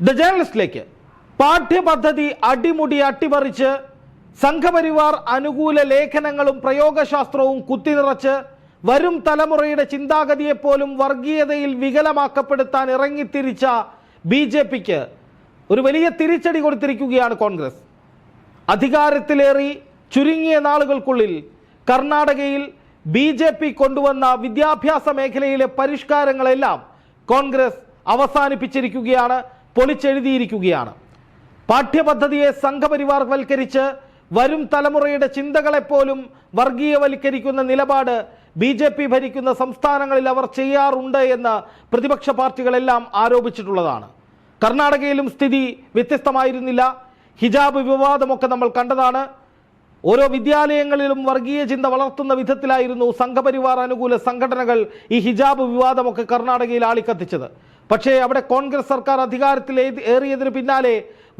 The ജേർണലിസ്റ്റിലേക്ക് പാഠ്യപദ്ധതി അടിമുടി അട്ടിമറിച്ച് സംഘപരിവാർ അനുകൂല ലേഖനങ്ങളും പ്രയോഗശാസ്ത്രവും കുത്തിനിറച്ച് വരും തലമുറയുടെ ചിന്താഗതിയെപ്പോലും വർഗീയതയിൽ വികലമാക്കപ്പെടുത്താൻ ഇറങ്ങിത്തിരിച്ച ബി ജെ പിക്ക് ഒരു വലിയ തിരിച്ചടി കൊടുത്തിരിക്കുകയാണ് കോൺഗ്രസ്. അധികാരത്തിലേറി ചുരുങ്ങിയ നാളുകൾക്കുള്ളിൽ കർണാടകയിൽ ബി ജെ പി കൊണ്ടുവന്ന വിദ്യാഭ്യാസ മേഖലയിലെ പരിഷ്കാരങ്ങളെല്ലാം കോൺഗ്രസ് അവസാനിപ്പിച്ചിരിക്കുകയാണ്. പൊളിച്ചെഴുതിയിരിക്കുകയാണ്. പാഠ്യപദ്ധതിയെ സംഘപരിവാർവൽക്കരിച്ച് വരും തലമുറയുടെ ചിന്തകളെപ്പോലും വർഗീയവൽക്കരിക്കുന്ന നിലപാട് ബി ജെ പി ഭരിക്കുന്ന സംസ്ഥാനങ്ങളിൽ അവർ ചെയ്യാറുണ്ട് എന്ന് പ്രതിപക്ഷ പാർട്ടികളെല്ലാം ആരോപിച്ചിട്ടുള്ളതാണ്. കർണാടകയിലും സ്ഥിതി വ്യത്യസ്തമായിരുന്നില്ല. ഹിജാബ് വിവാദമൊക്കെ നമ്മൾ കണ്ടതാണ്. ഓരോ വിദ്യാലയങ്ങളിലും വർഗീയ ചിന്ത വളർത്തുന്ന വിധത്തിലായിരുന്നു സംഘപരിവാർ അനുകൂല സംഘടനകൾ ഈ ഹിജാബ് വിവാദമൊക്കെ കർണാടകയിൽ ആളിക്കത്തിച്ചത്. പക്ഷേ അവിടെ കോൺഗ്രസ് സർക്കാർ അധികാരത്തിൽ ഏറിയതിന് പിന്നാലെ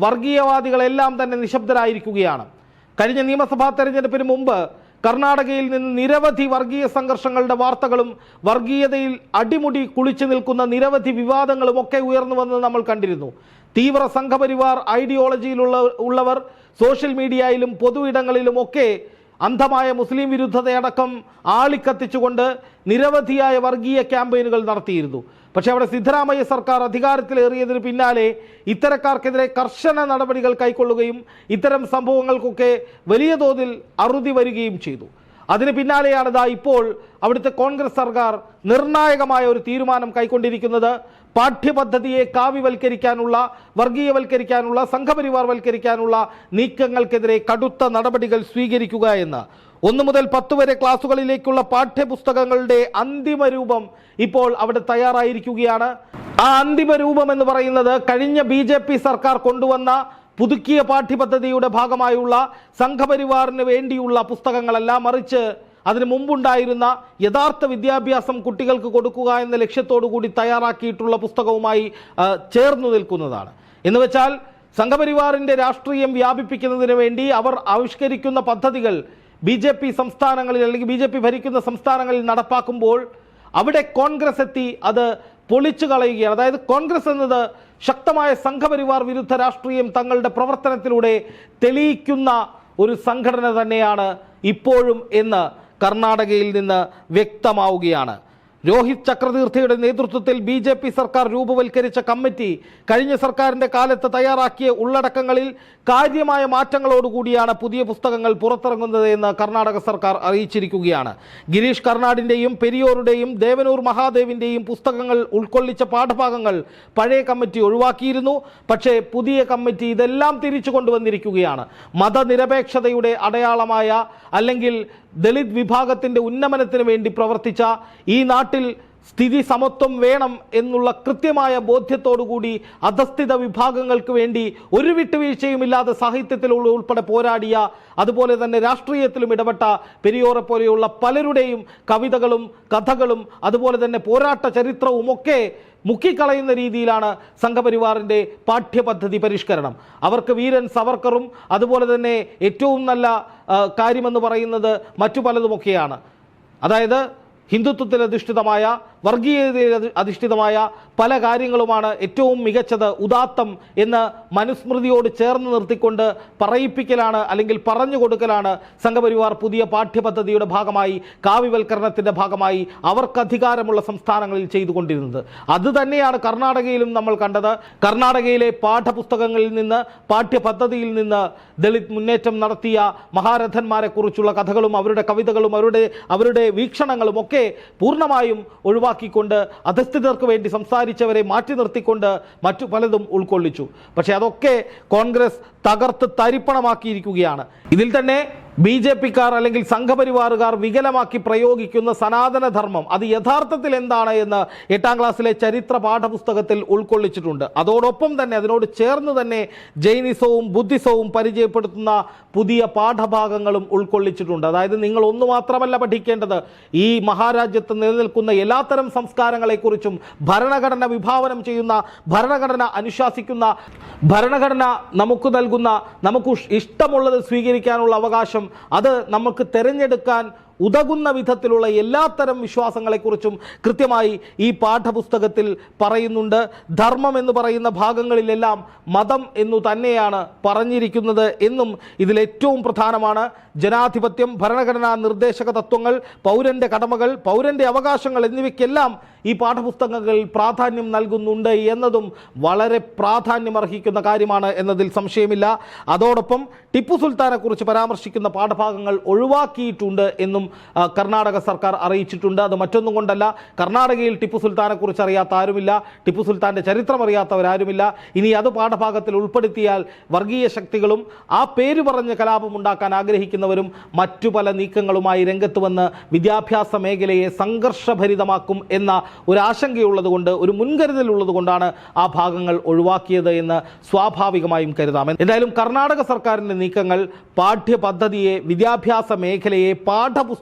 വർഗീയവാദികളെല്ലാം തന്നെ നിശബ്ദരായിരിക്കുകയാണ്. കഴിഞ്ഞ നിയമസഭാ തെരഞ്ഞെടുപ്പിന് മുമ്പ് കർണാടകയിൽ നിന്ന് നിരവധി വർഗീയ സംഘർഷങ്ങളുടെ വാർത്തകളും വർഗീയതയിൽ അടിമുടി കുളിച്ചു നിൽക്കുന്ന നിരവധി വിവാദങ്ങളും ഒക്കെ ഉയർന്നു വന്നത് നമ്മൾ കണ്ടിരുന്നു. തീവ്ര സംഘപരിവാർ ഐഡിയോളജിയിലുള്ള ഉള്ളവർ സോഷ്യൽ മീഡിയയിലും പൊതു ഇടങ്ങളിലും ഒക്കെ അന്ധമായ മുസ്ലിം വിരുദ്ധതയടക്കം ആളിക്കത്തിച്ചുകൊണ്ട് നിരവധിയായ വർഗീയ ക്യാമ്പയിനുകൾ നടത്തിയിരുന്നു. പക്ഷേ അവിടെ സിദ്ധരാമയ്യ സർക്കാർ അധികാരത്തിലേറിയതിന് പിന്നാലെ ഇത്തരക്കാർക്കെതിരെ കർശന നടപടികൾ കൈക്കൊള്ളുകയും ഇത്തരം സംഭവങ്ങൾക്കൊക്കെ വലിയ തോതിൽ അറുതി വരികയും ചെയ്തു. അതിന് പിന്നാലെയാണ് ഇതാ ഇപ്പോൾ അവിടുത്തെ കോൺഗ്രസ് സർക്കാർ നിർണായകമായ ഒരു തീരുമാനം കൈക്കൊണ്ടിരിക്കുന്നത്. പാഠ്യപദ്ധതിയെ കാവ്യവൽക്കരിക്കാനുള്ള വർഗീയവൽക്കരിക്കാനുള്ള സംഘപരിവാർവൽക്കരിക്കാനുള്ള നീക്കങ്ങൾക്കെതിരെ കടുത്ത നടപടികൾ സ്വീകരിക്കുക എന്ന്. ഒന്ന് മുതൽ പത്ത് വരെ ക്ലാസുകളിലേക്കുള്ള പാഠ്യപുസ്തകങ്ങളുടെ അന്തിമ രൂപം ഇപ്പോൾ അവിടെ തയ്യാറായിരിക്കുകയാണ്. ആ അന്തിമ രൂപം എന്ന് പറയുന്നത് കഴിഞ്ഞ ബി സർക്കാർ കൊണ്ടുവന്ന പുതുക്കിയ പാഠ്യപദ്ധതിയുടെ ഭാഗമായുള്ള സംഘപരിവാറിന് വേണ്ടിയുള്ള പുസ്തകങ്ങളല്ല മറിച്ച് അതിനു മുമ്പുണ്ടായിരുന്ന യഥാർത്ഥ വിദ്യാഭ്യാസം കുട്ടികൾക്ക് കൊടുക്കുക എന്ന ലക്ഷ്യത്തോടു കൂടി തയ്യാറാക്കിയിട്ടുള്ള പുസ്തകവുമായി ചേർന്നു നിൽക്കുന്നതാണ്. എന്ന് വെച്ചാൽ സംഘപരിവാറിന്റെ രാഷ്ട്രീയം വ്യാപിപ്പിക്കുന്നതിന് വേണ്ടി അവർ ആവിഷ്കരിക്കുന്ന പദ്ധതികൾ ബി ജെ പി സംസ്ഥാനങ്ങളിൽ അല്ലെങ്കിൽ ബി ജെ പി ഭരിക്കുന്ന സംസ്ഥാനങ്ങളിൽ നടപ്പാക്കുമ്പോൾ അവിടെ കോൺഗ്രസ് എത്തി അത് പൊളിച്ചു കളയുകയാണ്. അതായത് കോൺഗ്രസ് എന്നത് ശക്തമായ സംഘപരിവാർ വിരുദ്ധ രാഷ്ട്രീയം തങ്ങളുടെ പ്രവർത്തനത്തിലൂടെ തെളിയിക്കുന്ന ഒരു സംഘടന തന്നെയാണ് ഇപ്പോഴും എന്ന് കർണാടകയിൽ നിന്ന് വ്യക്തമാവുകയാണ്. രോഹിത് ചക്രതീർത്ഥയുടെ നേതൃത്വത്തിൽ ബി ജെ പി സർക്കാർ രൂപവൽക്കരിച്ച കമ്മിറ്റി കഴിഞ്ഞ സർക്കാരിന്റെ കാലത്ത് തയ്യാറാക്കിയ ഉള്ളടക്കങ്ങളിൽ കാര്യമായ മാറ്റങ്ങളോടുകൂടിയാണ് പുതിയ പുസ്തകങ്ങൾ പുറത്തിറങ്ങുന്നത് എന്ന് കർണാടക സർക്കാർ അറിയിച്ചിരിക്കുകയാണ്. ഗിരീഷ് കർണാടിന്റെയും പെരിയോറുടെയും ദേവനൂർ മഹാദേവിന്റെയും പുസ്തകങ്ങൾ ഉൾക്കൊള്ളിച്ച പാഠഭാഗങ്ങൾ പഴയ കമ്മിറ്റി ഒഴിവാക്കിയിരുന്നു. പക്ഷേ പുതിയ കമ്മിറ്റി ഇതെല്ലാം തിരിച്ചു കൊണ്ടുവന്നിരിക്കുകയാണ്. മതനിരപേക്ഷതയുടെ അടയാളമായ അല്ലെങ്കിൽ ദളിത് വിഭാഗത്തിന്റെ ഉന്നമനത്തിന് വേണ്ടി പ്രവർത്തിച്ച ഈ നാട്ടിൽ സ്ഥിതി സമത്വം വേണം എന്നുള്ള കൃത്യമായ ബോധ്യത്തോടുകൂടി അധസ്ഥിത വിഭാഗങ്ങൾക്ക് വേണ്ടി ഒരു വിട്ടുവീഴ്ചയുമില്ലാതെ സാഹിത്യത്തിൽ ഉൾപ്പെടെ പോരാടിയ അതുപോലെ തന്നെ രാഷ്ട്രീയത്തിലും ഇടപെട്ട പെരിയോറെ പോലെയുള്ള പലരുടെയും കവിതകളും കഥകളും അതുപോലെ തന്നെ പോരാട്ട ചരിത്രവും ഒക്കെ മുക്കിക്കളയുന്ന രീതിയിലാണ് സംഘപരിവാറിന്റെ പാഠ്യപദ്ധതി പരിഷ്കരണം. അവർക്ക് വീരൻ സവർക്കറും അതുപോലെ തന്നെ ഏറ്റവും നല്ല കാര്യമെന്ന് പറയുന്നത് മറ്റു പലതുമൊക്കെയാണ്. അതായത് ഹിന്ദുത്വത്തിൽ അധിഷ്ഠിതമായ വർഗീയതയിൽ അധി- അധിഷ്ഠിതമായ പല കാര്യങ്ങളുമാണ് ഏറ്റവും മികച്ചത് ഉദാത്തം എന്ന് മനുസ്മൃതിയോട് ചേർന്ന് നിർത്തിക്കൊണ്ട് പറയിപ്പിക്കലാണ് അല്ലെങ്കിൽ പറഞ്ഞു കൊടുക്കലാണ് സംഘപരിവാർ പുതിയ പാഠ്യപദ്ധതിയുടെ ഭാഗമായി കാവ്യവൽക്കരണത്തിന്റെ ഭാഗമായി അവർക്ക് അധികാരമുള്ള സംസ്ഥാനങ്ങളിൽ ചെയ്തുകൊണ്ടിരുന്നത്. അത് തന്നെയാണ് കർണാടകയിലും നമ്മൾ കണ്ടത്. കർണാടകയിലെ പാഠപുസ്തകങ്ങളിൽ നിന്ന് പാഠ്യപദ്ധതിയിൽ നിന്ന് ദളിത് മുന്നേറ്റം നടത്തിയ മഹാരഥന്മാരെക്കുറിച്ചുള്ള കഥകളും അവരുടെ കവിതകളും അവരുടെ അവരുടെ വീക്ഷണങ്ങളും ഒക്കെ പൂർണമായും ഒഴിവാക്കിക്കൊണ്ട് അധസ്ഥിതർക്ക് വേണ്ടി സംസാരിച്ചവരെ മാറ്റി നിർത്തിക്കൊണ്ട് മറ്റു പലതും ഉൾക്കൊള്ളിച്ചു. പക്ഷേ അതൊക്കെ കോൺഗ്രസ് തകർത്ത് തരിപ്പണമാക്കിയിരിക്കുകയാണ്. ഇതിൽ തന്നെ ബി ജെ പിക്കാർ അല്ലെങ്കിൽ സംഘപരിവാറുകാർ വികലമാക്കി പ്രയോഗിക്കുന്ന സനാതന ധർമ്മം അത് യഥാർത്ഥത്തിൽ എന്താണ് എന്ന് എട്ടാം ക്ലാസ്സിലെ ചരിത്ര പാഠപുസ്തകത്തിൽ ഉൾക്കൊള്ളിച്ചിട്ടുണ്ട്. അതോടൊപ്പം തന്നെ അതിനോട് ചേർന്ന് തന്നെ ജൈനിസവും ബുദ്ധിസവും പരിചയപ്പെടുത്തുന്ന പുതിയ പാഠഭാഗങ്ങളും ഉൾക്കൊള്ളിച്ചിട്ടുണ്ട്. അതായത് നിങ്ങൾ ഒന്ന് മാത്രമല്ല പഠിക്കേണ്ടത്. ഈ മഹാരാജ്യത്ത് നിലനിൽക്കുന്ന എല്ലാത്തരം സംസ്കാരങ്ങളെക്കുറിച്ചും ഭരണഘടന വിഭാവനം ചെയ്യുന്ന ഭരണഘടന അനുശാസിക്കുന്ന ഭരണഘടന നമുക്ക് നൽകുന്ന നമുക്ക് ഇഷ്ടമുള്ളത് സ്വീകരിക്കാനുള്ള അവകാശം അത് നമുക്ക് തിരഞ്ഞെടുക്കാൻ ഉതകുന്ന വിധത്തിലുള്ള എല്ലാത്തരം വിശ്വാസങ്ങളെക്കുറിച്ചും കൃത്യമായി ഈ പാഠപുസ്തകത്തിൽ പറയുന്നുണ്ട്. ധർമ്മം എന്ന് പറയുന്ന ഭാഗങ്ങളിലെല്ലാം മതം എന്നു തന്നെയാണ് പറഞ്ഞിരിക്കുന്നത് എന്നും ഇതിലേറ്റവും പ്രധാനമാണ്. ജനാധിപത്യം ഭരണഘടനാ നിർദ്ദേശക തത്വങ്ങൾ പൗരന്റെ കടമകൾ പൗരന്റെ അവകാശങ്ങൾ എന്നിവയ്ക്കെല്ലാം ഈ പാഠപുസ്തകങ്ങളിൽ പ്രാധാന്യം നൽകുന്നുണ്ട് എന്നതും വളരെ പ്രാധാന്യമർഹിക്കുന്ന കാര്യമാണ് എന്നതിൽ സംശയമില്ല. അതോടൊപ്പം ടിപ്പു സുൽത്താനെക്കുറിച്ച് പരാമർശിക്കുന്ന പാഠഭാഗങ്ങൾ ഒഴിവാക്കിയിട്ടുണ്ട് എന്നും ആ, കർണാടക സർക്കാർ അറിയിച്ചിട്ടുണ്ട്. അത് മറ്റൊന്നും കൊണ്ടല്ല. കർണാടകയിൽ ടിപ്പു സുൽത്താനെ കുറിച്ച് അറിയാത്ത ആരുമില്ല. ടിപ്പു സുൽത്താന്റെ ചരിത്രം അറിയാത്തവരാരുമില്ല. ഇനി അത് പാഠഭാഗത്തിൽ ഉൾപ്പെടുത്തിയാൽ വർഗീയ ശക്തികളും ആ പേര് പറഞ്ഞ കലാപം ഉണ്ടാക്കാൻ ആഗ്രഹിക്കുന്നവരും മറ്റു പല നീക്കങ്ങളുമായി രംഗത്ത് വന്ന് വിദ്യാഭ്യാസ മേഖലയെ സംഘർഷഭരിതമാക്കും എന്ന ഒരു ആശങ്കയുള്ളതുകൊണ്ട് ഒരു മുൻകരുതൽ ഉള്ളതുകൊണ്ടാണ് ആ ഭാഗങ്ങൾ ഒഴിവാക്കിയത് എന്ന് സ്വാഭാവികമായും കരുതാം. എന്തായാലും കർണാടക സർക്കാരിന്റെ നീക്കങ്ങൾ പാഠ്യപദ്ധതിയെ വിദ്യാഭ്യാസ മേഖലയെ പാഠപുസ്തകങ്ങളെ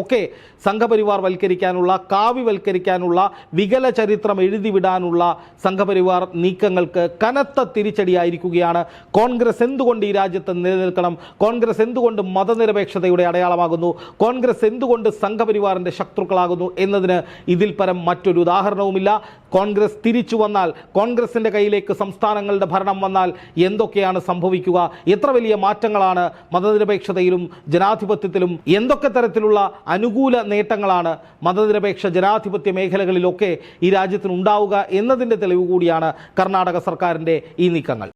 ഒക്കെ സംഘപരിവാർ വൽക്കരിക്കാനുള്ള കാവ്യവൽക്കരിക്കാനുള്ള വികല ചരിത്രം എഴുതിവിടാനുള്ള സംഘപരിവാർ നീക്കങ്ങൾക്ക് കനത്ത തിരിച്ചടിയായിരിക്കുകയാണ്. കോൺഗ്രസ് എന്തുകൊണ്ട് ഈ രാജ്യത്ത് നിലനിൽക്കണം? കോൺഗ്രസ് എന്തുകൊണ്ട് മതനിരപേക്ഷതയുടെ അടയാളമാകുന്നു? കോൺഗ്രസ് എന്തുകൊണ്ട് സംഘപരിവാറിന്റെ ശത്രുക്കളാകുന്നു എന്നതിന് ഇതിൽ പരം മറ്റൊരു ഉദാഹരണവുമില്ല. കോൺഗ്രസ് തിരിച്ചു വന്നാൽ കോൺഗ്രസിന്റെ കയ്യിലേക്ക് സംസ്ഥാനങ്ങളുടെ ഭരണം വന്നാൽ എന്തൊക്കെയാണ് സംഭവിക്കുക? എത്ര വലിയ മാറ്റങ്ങളാണ് മതനിരപേക്ഷതയിലും ജനാധിപത്യത്തിലും എന്തൊക്കെ തരത്തിലുള്ള അനുകൂല നേട്ടങ്ങളാണ് മതനിരപേക്ഷ ജനാധിപത്യ മേഖലകളിലൊക്കെ ഈ രാജ്യത്തിന് ഉണ്ടാവുക എന്നതിന്റെ തെളിവ് കൂടിയാണ് കർണാടക സർക്കാരിന്റെ ഈ നീക്കങ്ങൾ.